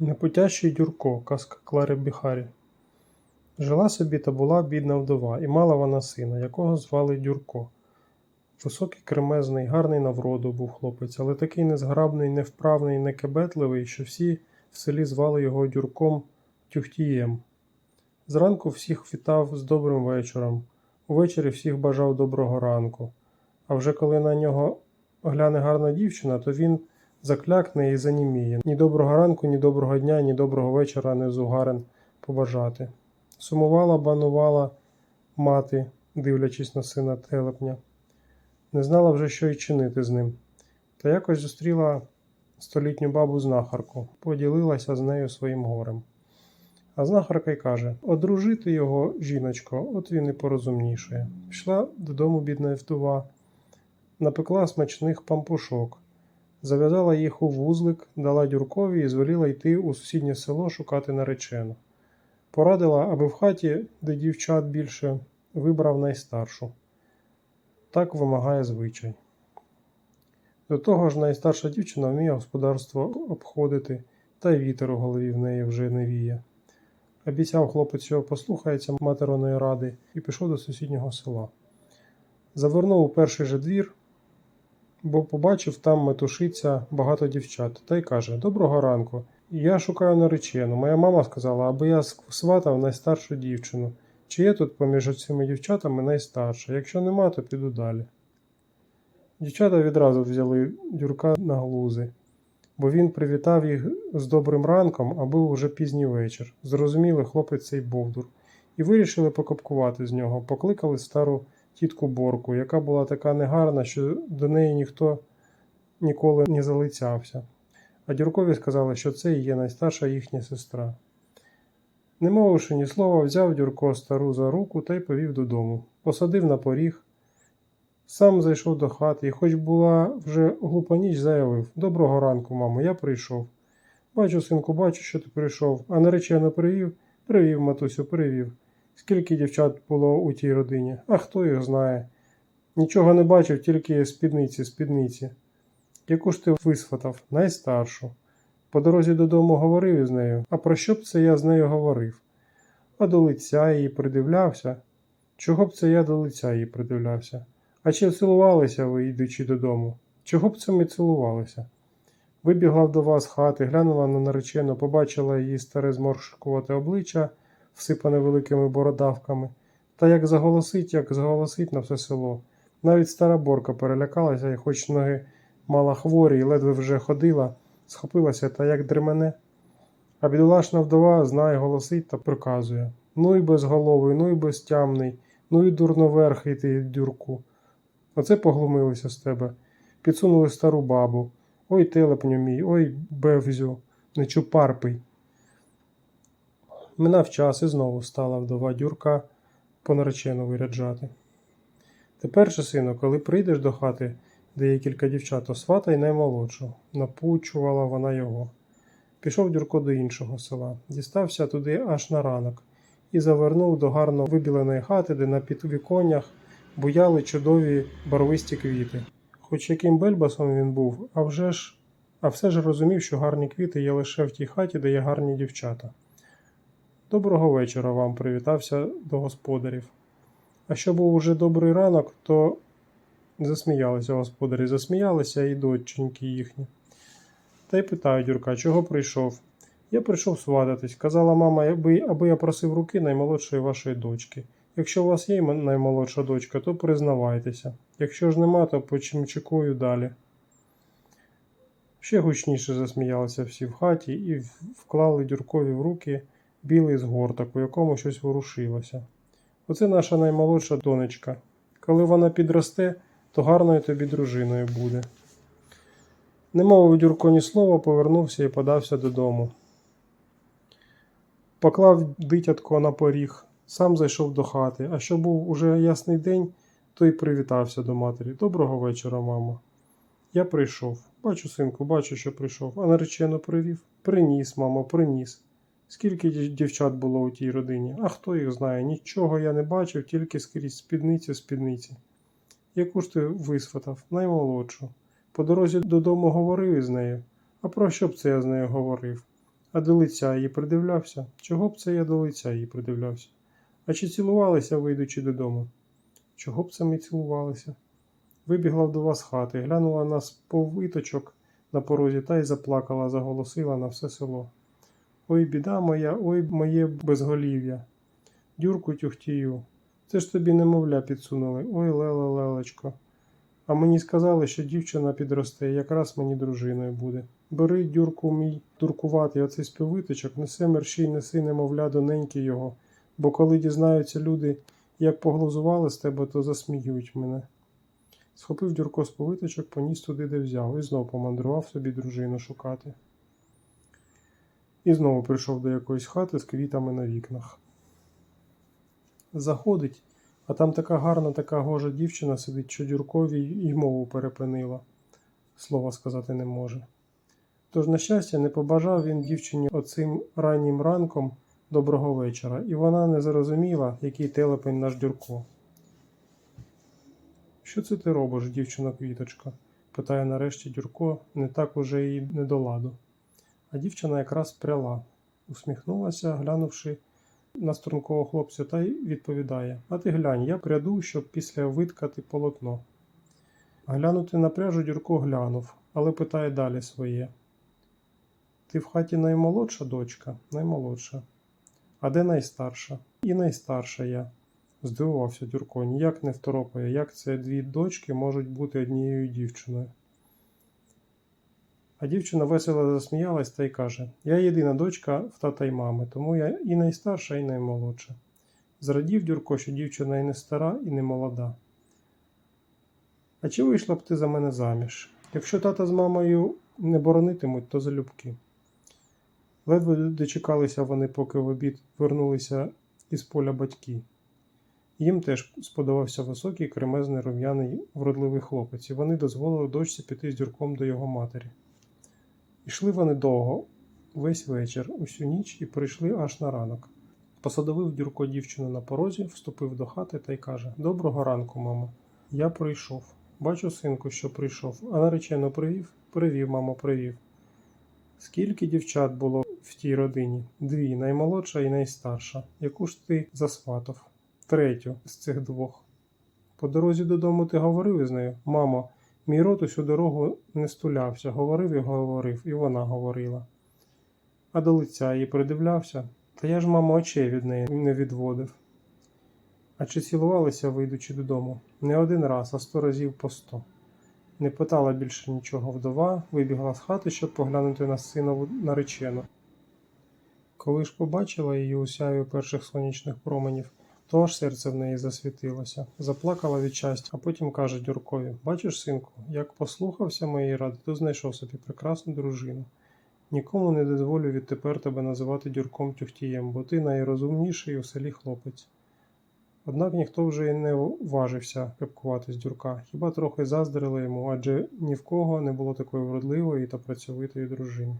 Непутящий Дюрко, казка Клари Біхарі. Жила собі та була бідна вдова, і мала вона сина, якого звали Дюрко. Високий, кремезний, гарний на вроду був хлопець, але такий незграбний, невправний, некебетливий, що всі в селі звали його Дюрком Тюхтієм. Зранку всіх вітав з добрим вечором, увечері всіх бажав доброго ранку. А вже коли на нього гляне гарна дівчина, то він заклякне і заніміє. Ні доброго ранку, ні доброго дня, ні доброго вечора не зугарен побажати. Сумувала, банувала мати, дивлячись на сина телепня. Не знала вже, що й чинити з ним. Та якось зустріла столітню бабу знахарку, поділилася з нею своїм горем. А знахарка й каже: одружити його, жіночко, от він і порозумнішає. Пішла додому бідна вдова, напекла смачних пампушок, зав'язала їх у вузлик, дала дюркові і звеліла йти у сусіднє село шукати наречену. Порадила, аби в хаті, де дівчат більше, вибрав найстаршу. Так вимагає звичай. До того ж, найстарша дівчина вміє господарство обходити, та й вітер у голові в неї вже не віє. Обіцяв хлопець, що послухається материної ради, і пішов до сусіднього села. Завернув у перший же двір, бо побачив там метушиться багато дівчат, та й каже: Доброго ранку. Я шукаю наречену. Моя мама сказала, аби я сватав найстаршу дівчину. Чи є тут поміж цими дівчатами найстарша? Якщо нема, то піду далі. Дівчата відразу взяли дюрка на глузи, бо він привітав їх з добрим ранком, а був уже пізній вечір. Зрозуміли хлопець цей бовдур, і вирішили покопкувати з нього. Покликали стару тітку Борку, яка була така негарна, що до неї ніхто ніколи не залицявся. А Дюркові сказали, що це і є найстарша їхня сестра. Не мовивши ні слова, взяв Дюрко стару за руку та й повів додому, посадив на поріг. Сам зайшов до хати і, хоч була вже глупа ніч, заявив Доброго ранку, мамо, я прийшов. Бачу, синку, бачу, що ти прийшов, а наречено привів? Привів, матусю, привів. Скільки дівчат було у тій родині, а хто їх знає. Нічого не бачив, тільки спідниці, спідниці. Яку ж ти висфатав? Найстаршу. По дорозі додому говорив із нею, а про що б це я з нею говорив? А до лиця її придивлявся. Чого б це я до лиця її придивлявся? А чи цілувалися ви, йдучи додому? Чого б це ми цілувалися? Вибігла вдова з хати, глянула на наречену, побачила її старе зморшкувате обличчя, всипане великими бородавками, та як заголосить, як заголосить на все село. Навіть стара борка перелякалася і, хоч ноги мала хворі і ледве вже ходила, схопилася та як дремене. А бідолашна вдова знає, голосить та приказує Ну й безголовий, ну й безтямний, ну й дурноверхий ти, дюрку. Оце поглумилися з тебе. Підсунули стару бабу. Ой, телепню мій, ой, бевзю, нечупарпий. Минав час і знову стала вдова дюрка по наречену виряджати. Тепер же, сину, коли прийдеш до хати, де є кілька дівчат, то сватай наймолодшу, напучувала вона його. Пішов Дюрко до іншого села, дістався туди аж на ранок і завернув до гарно вибіленої хати, де на підвіконнях буяли чудові барвисті квіти. Хоч яким бельбасом він був, а вже ж, а все ж розумів, що гарні квіти є лише в тій хаті, де є гарні дівчата. Доброго вечора вам привітався до господарів. А що був уже добрий ранок, то засміялися господарі, засміялися і доченьки їхні. Та й питаю Дюрка, чого прийшов? Я прийшов свататись. Казала мама, аби, аби я просив руки наймолодшої вашої дочки. Якщо у вас є наймолодша дочка, то признавайтеся. Якщо ж нема, то почимчикую далі. Ще гучніше засміялися всі в хаті і вклали Дюркові в руки білий згорток, у якому щось ворушилося. Оце наша наймолодша донечка. Коли вона підросте, то гарною тобі дружиною буде. Не мовив Дюрко ні слова, повернувся і подався додому. Поклав дитятко на поріг, сам зайшов до хати, а що був уже ясний день, то й привітався до матері. Доброго вечора, мамо. Я прийшов. Бачу, синку, бачу, що прийшов. А наречено привів. Приніс, мамо, приніс. Скільки дівчат було у тій родині? А хто їх знає? Нічого я не бачив, тільки скрізь спідниці, спідниці. Яку ж ти висватав? Наймолодшу. По дорозі додому говорив із нею. А про що б це я з нею говорив? А до лиця її придивлявся. Чого б це я до лиця її придивлявся? А чи цілувалися, вийдучи додому? Чого б це ми цілувалися? Вибігла вдова з хати, глянула на сповиточок на порозі та й заплакала, заголосила на все село. Ой, біда моя, ой, моє безголів'я. Дюрку тюхтію. Це ж тобі немовля підсунули. Ой, леле, лелечко. А мені сказали, що дівчина підросте, якраз мені дружиною буде. Бери, дюрку мій дуркуватий оцей співиточок, неси мерщій, неси немовля до неньки його, бо коли дізнаються люди, як поглузували з тебе, то засміють мене. Схопив Дюрко з повиточок, поніс туди, де взяв, і знов помандрував собі дружину шукати. І знову прийшов до якоїсь хати з квітами на вікнах. Заходить, а там така гарна, така гожа дівчина сидить, що Дюркові й мову перепинила. Слова сказати не може. Тож, на щастя, не побажав він дівчині оцим раннім ранком доброго вечора, і вона не зрозуміла, який телепень наш Дюрко. Що це ти робиш, дівчино квіточка? питає нарешті Дюрко, не так уже й не до ладу. А дівчина якраз пряла, усміхнулася, глянувши на стрункого хлопця, та й відповідає: А ти глянь, я пряду, щоб після виткати полотно. Глянути на пряжу Дюрко глянув, але питає далі своє. Ти в хаті наймолодша дочка, наймолодша. А де найстарша? І найстарша я. Здивувався Дюрко, ніяк не второпає, як це дві дочки можуть бути однією дівчиною. А дівчина весело засміялась та й каже: Я єдина дочка в тата й мами, тому я і найстарша, і наймолодша. Зрадів Дюрко, що дівчина і не стара, і не молода. А чи вийшла б ти за мене заміж? Якщо тата з мамою не боронитимуть, то залюбки. Ледве дочекалися вони, поки в обід вернулися із поля батьки. Їм теж сподобався високий, кремезний, рум'яний, вродливий хлопець, і вони дозволили дочці піти з дюрком до його матері. Ішли вони довго, весь вечір, усю ніч і прийшли аж на ранок. Посадовив Дюрко дівчину на порозі, вступив до хати та й каже: Доброго ранку, мамо. Я прийшов. Бачу, синку, що прийшов, а наречено привів? Привів, мамо, привів. Скільки дівчат було в тій родині? Дві, наймолодша і найстарша. Яку ж ти засватав? Третю з цих двох. По дорозі додому ти говорив із нею? Мамо, мій рот усю дорогу не стулявся, говорив і говорив, і вона говорила. А до лиця її придивлявся, та я ж, мамо, очей від неї не відводив. А чи цілувалися, вийдучи додому? Не один раз, а сто разів по сто. Не питала більше нічого вдова, вибігла з хати, щоб поглянути на синову наречену. Коли ж побачила її у сяю перших сонячних променів, то аж серце в неї засвітилося, заплакала від щастя, а потім каже Дюркові: Бачиш, синку, як послухався моєї ради, то знайшов собі прекрасну дружину. Нікому не дозволю відтепер тебе називати Дюрком Тюхтієм, бо ти найрозумніший у селі хлопець. Однак ніхто вже й не важився кепкувати з дюрка, хіба трохи заздрили йому, адже ні в кого не було такої вродливої та працьовитої дружини.